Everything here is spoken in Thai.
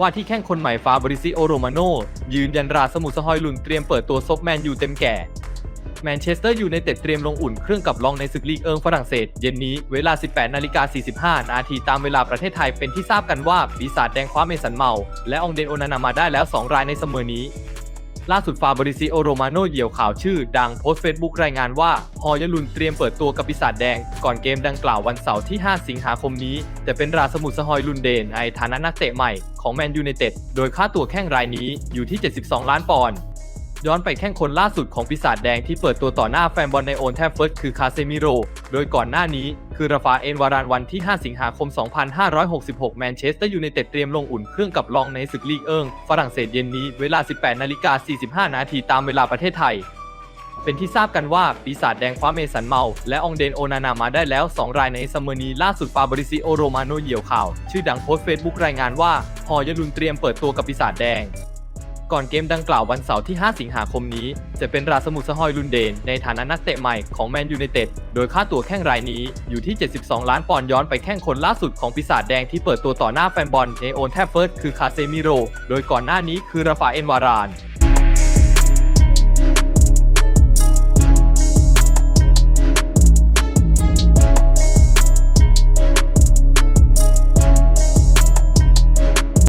ว่าที่แข้งคนใหม่ฟาบริซิโอโรมาโนยืนยันราสมุทรสหอยลุนเตรียมเปิดตัวซบแมนยูเต็มแก่แมนเชสเตอร์ยูไนเต็ดเตรียมลงอุ่นเครื่องกับลองในศึกลีกเอิงฝรั่งเศส เย็นนี้เวลา 18 นาฬิกา 45 นาทีตามเวลาประเทศไทยเป็นที่ทราบกันว่าปีศาจแดงคว้าเมสันเมา และองเดนโอนานามาได้แล้ว 2 รายในเสมอนี้ ล่าสุดฟาบริซิโอโรมาโนเหยี่ยวข่าวชื่อ ดังโพสต์เฟซบุ๊กรายงานว่าฮอยลุนเตรียมเปิดตัวกับปีศาจแดง ก่อนเกมดังกล่าววันเสาร์ที่ 5 สิงหาคมนี้ แต่เป็นราสมุทรสหอยลุนเดนในฐานะนักเตะใหม่ของแมนยูไนเต็ดโดยค่าตัวแข้งรายนี้อยู่ที่ 72 ล้านปอนด์ย้อนไปแข้งคนล่าสุดของปีศาจแดงที่เปิดตัวต่อหน้าแฟนบอลในโอนแทฟเฟิร์สคือคาเซมิโร โดยก่อนหน้านี้ คือราฟาเอลวารานวันที่ 5 สิงหาคม 2566 แมนเชสเตอร์ยูไนเต็ดเตรียมลงอุ่นเครื่องกับลองในศึกลีกเอิงฝรั่งเศสเย็นนี้เวลา 18 นาฬิกา 45 นาทีตามเวลาประเทศไทย เป็นที่ทราบกันว่า ปีศาจแดงคว้าเมสันเมา และองเดนโอนานามาได้แล้ว 2 รายในเสมอนี้ล่าสุดฟาบริซิโอโรมาโนเหยี่ยวข่าว ชื่อดังโพสต์เฟซบุ๊กรายงานว่า ฮอยลุนเตรียมเปิดตัวกับปีศาจแดง ก่อนเกมดังกล่าววันเสาร์ที่ 5 สิงหาคมนี้ จะเป็นราสมุทรสหอยลุนเดน ในฐานะนักเตะใหม่ของแมนยูไนเต็ด โดยค่าตั๋วแข้งรายนี้อยู่ที่ 72 ล้านปอนด์ย้อนไปแข้งคนล่าสุดของปีศาจแดงที่เปิดตัวต่อหน้าแฟนบอลในโอนแทฟเฟิร์ดคือคาเซมิโร โดยก่อนหน้านี้คือราฟาเอนวาราน